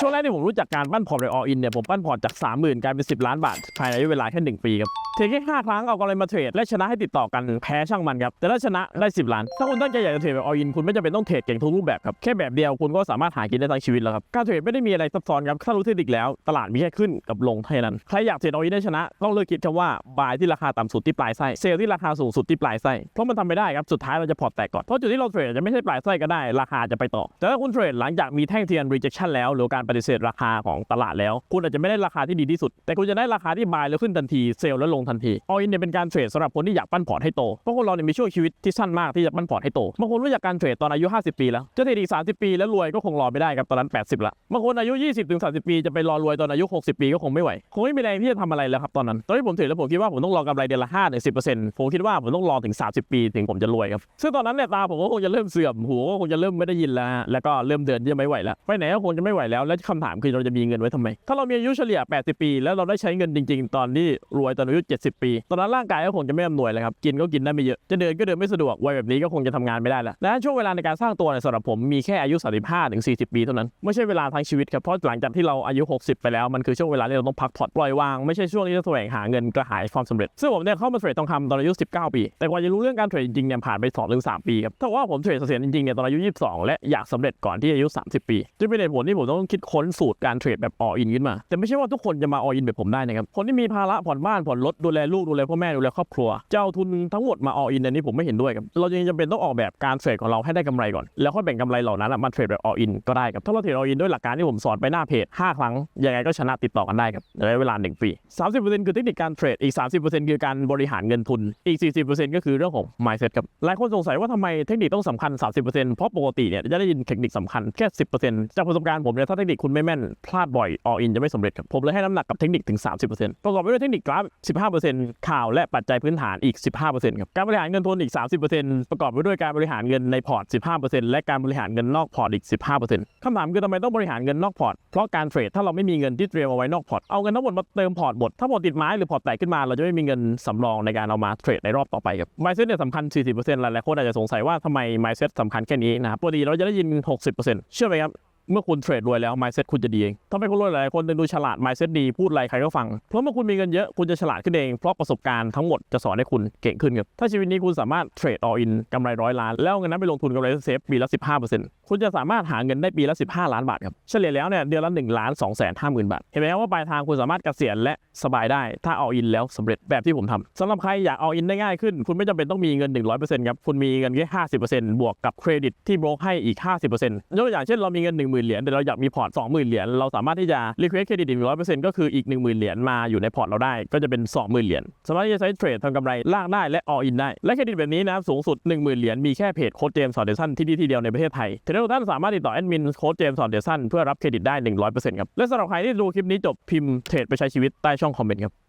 ช่วงแรกที่ผมรู้จักการปั้นพอร์ตในออินเนี่ยผมปั้นพอร์ตจาก 30,000กลายเป็น 10 ล้านบาทภายในเวลาแค่1ปีครับ เทรดแค่5ครั้งเอากำไรมาเทรดและชนะให้ติดต่อกันแพ้ช่างมันครับแต่ถ้าชนะได้ 10 ล้าน ถ้าคุณตั้งใจอยากจะเทรดแบบออินคุณไม่จำเป็นต้องเทรดเก่งทุกรูปแบบครับแค่แบบเดียวคุณก็สามารถหากินได้ทั้งชีวิตแล้วครับการเทรดไม่ได้มีอะไรซับซ้อนครับถ้ารู้เทคนิคแล้วตลาดมีแค่ขึ้นกับลงเท่านั้นใครอยากเทรดออินได้ชนะต้องเลิกคิดคำว่าบายที่ราคาต่ำสุดที่ปลายไส้เซลที่ราคาสูงสุดที่ปลายไส้เพราะมันทำไม่ได้ครับสุดท้ายเราจะพอร์ตแตกก่อนเพราะจุดที่เราเทรดอาจจะไม่ใช่ปลายไส้ก็ได้ ราคาจะไปต่อ แต่ถ้าคุณเทรดหลังจากมีแท่งเทียน rejection แล้ว หรือการปฏิเสธราคาของตลาดแล้ว คุณอาจจะไม่ได้ราคาที่ดีที่สุด แต่คุณจะได้ราคาที่บายแล้วขึ้นทันทีเซลแล้วลงทันทีออินเนี่ยเป็นการเทรดสำหรับคนที่อยากปั้นพอร์ตให้โตเพราะคนเราเนี่ยมีช่วงชีวิตที่สั้นมากที่จะปั้นพอร์ตให้โตบางคนรู้จักการเทรดตอนอายุ 50 ปีแล้วจะเทรดอีก 30 ปีแล้วรวยก็คงรอไม่ได้ครับตอนนั้น 80 ละบางคนอายุ 20ถึง30 ปีจะไปรอรวยตอนอายุ 60 ปีก็คงไม่ไหวคงไม่มีแรงที่จะทำอะไรแล้วครับตอนนั้นตอนที่ผมเทรดแล้วผมคิดว่าผมต้องรอกำไรเดือนละ5ถึง10%ผมคิดว่าผมต้องรอถึง 30 ปีถึงผมจะรวยครับซึ่งตอนนั้นเนี่ยตาผมก็คงจะเริ่มเสื่อมหูก็คงจะเริ่มไม่ได้ยินแล้วแล้วก็เริ่มเดินที่จะไม่ไหวแล้วไปไหนก็คงจะไม่ไหวแล้วแล้วคำถามคือเราจะมีเงินไว้ทำไม ถ้าเรามีอายุเฉลี่ย 80 ปี แล้วเราได้ใช้เงินจริง ๆ ตอนที่รวยตอนอายุ70 ปี ตอนนั้นร่างกายก็คงจะไม่อำนวยเลยครับ กินก็กินได้ไม่เยอะ จะเดินก็เดินไม่สะดวก วัยแบบนี้ก็คงจะทำงานไม่ได้แล้วและช่วงเวลาในการสร้างตัวในยสำหรับผมมีแค่อายุ 35ถึง40 ปีเท่านั้น ไม่ใช่เวลาทั้งชีวิตครับ เพราะหลังจากที่เราอายุ 60 ไปแล้ว มันคือช่วงเวลาที่เราต้องพักผ่อนปล่อยวาง ไม่ใช่ช่วงที่จะแสวงหาเงินกระหายความสำเร็จ ซึ่งผมเนี่ยเข้ามาเทรดทองคำตอนอายุ 19 ปี แต่กว่าจะรู้เรื่องการเทรดจริงๆเนี่ยผ่านไป2-3ถึง3ปีครับถ้าว่าผมเทรดเสถียรจริงๆเนี่ยตอนอายุ 22 และอยากสำเร็จก่อนที่อายุ 30 ปีจึงเป็นเหตุผลที่ผมต้องคิดค้นสูตรการเทรดแบบออินขึ้นมา แต่ไม่ใช่ว่าทุกคนจะมาออินแบบผมได้นะครับคนที่มีภาระผ่อนบ้านผ่อนรถดูแลลูกดูแลพ่อแม่ดูแลครอบครัวจะเอาทุนทั้งหมดมาออินอันนี้ผมไม่เห็นด้วยครับเรายังจำเป็นต้องออกแบบการเทรดของเราให้ได้กำไรก่อน แล้วค่อยแบ่งกำไรเหล่านั้นมาเทรดแบบออินก็ได้ครับถ้าเราเทรดออินด้วยหลักการที่ผมสอนไปหน้าเพจ5ครั้งยังไงก็ชนะติดต่อกันได้ครับในเวลา1ปี30%คือเทคนิคการเทรดอีก 30%คือการบริหารเงินทุนอีก 40%ก็คือเรื่องของ mindset ครับหลายคนสงสัยว่าทำไมเทคนิคต้องสำคัญ 30%เพราะปกติเนี่ยจะได้ยินเทคนิคสำคัญแค่ 10%จากประสบการณ์ผมเนี่ยถ้าเทคนิคคุณไม่แม่นพลาดบ่อย all in จะไม่สำเร็จครับผมเลยให้น้ำหนักกับเทคนิคถึง 30%ประกอบไปด้วยเทคนิคกราฟ15%ข่าวและปัจจัยพื้นฐานอีก 15%ครับการบริหารเงินทุนอีก 30%ประกอบไปด้วยการบริหารเงินในพอร์ต 15%และการบริหารเงินนอกพอร์ตอีก 15%คำถามคือทำไมต้องบริหารเงินนอกพอร์ตเพราะการเทรดถ้าเราไม่มีเงินที่เตรียมเอาไว้นอกพอร์ตเอาเงินทั้งหมดมาเติมพอร์ตหมดถ้าพอร์ตติดไม้หรือพอร์ตแตกขึ้นมาเราจะไม่มีเงินสำรองในการเอามาเทรดในรอบต่อไปครับ mindset เนี่ยสำคัญ 40%หลายๆคนอาจจะสงสัยว่าทำไม mindset สำคัญแค่นี้นะครับปกติเราจะได้ยิน 60%เชื่อไหมครับ เมื่อคุณเทรดรวยแล้ว mindset คุณจะดีเองทำไมคนรวยหลายคนถึงดูฉลาด mindset ดีพูดอะไรใครก็ฟัง เพราะเมื่อคุณมีเงินเยอะคุณจะฉลาดขึ้นเอง เพราะประสบการณ์ทั้งหมดจะสอนให้คุณเก่งขึ้นครับ ถ้าชีวิตนี้คุณสามารถเทรด all in กำไรร้อยล้าน แล้วเงินนั้นไปลงทุนกำไรเซฟปีละ 15%คุณจะสามารถหาเงินได้ปีละ 15 ล้านบาทครับ เฉลี่ยแล้วเนี่ยเดือนละ1ล้าน2แสนห้าหมื่นบาท เห็นไหมครับว่าปลายทางคุณสามารถเกษียณและสบายได้ ถ้า all in แล้วสำเร็จแบบที่ผมทำสำหรับใครอยาก all in ได้ง่ายขึ้น คุณไม่จำเป็นต้องมีเงิน 100%ครับ คุณมีเงินแค่ 50%บวกกับเครดิตที่โบรกให้อีก 50%ยกตัวอย่างเช่นเรามีเงิน10,000เหรียญแต่เราอยากมีพอร์ต20,000เหรียญเราสามารถที่จะ liquidate เครดิตอีก100%ก็คืออีก10,000เหรียญมาอยู่ในพอร์ตเราได้ก็จะเป็น20,000เหรียญสามารถที่จะใช้เทรดทำกำไรลากได้และ all in ได้และเครดิตแบบนี้นะครับสูงสุด10,000เหรียญมีแค่เพจโค้ดเจมส์สอนเดซันที่นี่ที่เดียวในประเทศไทยเทรดเดอร์ท่านสามารถติดต่อแอดมินโค้ดเจมส์สอนเดซันเพื่อรับเครดิตได้100%ครับและสำหรับใครที่ดูคลิปนี้จบพิมพ์เทรดไปใช้ชีวิตใต้ช่องคอมเมนต์ครับ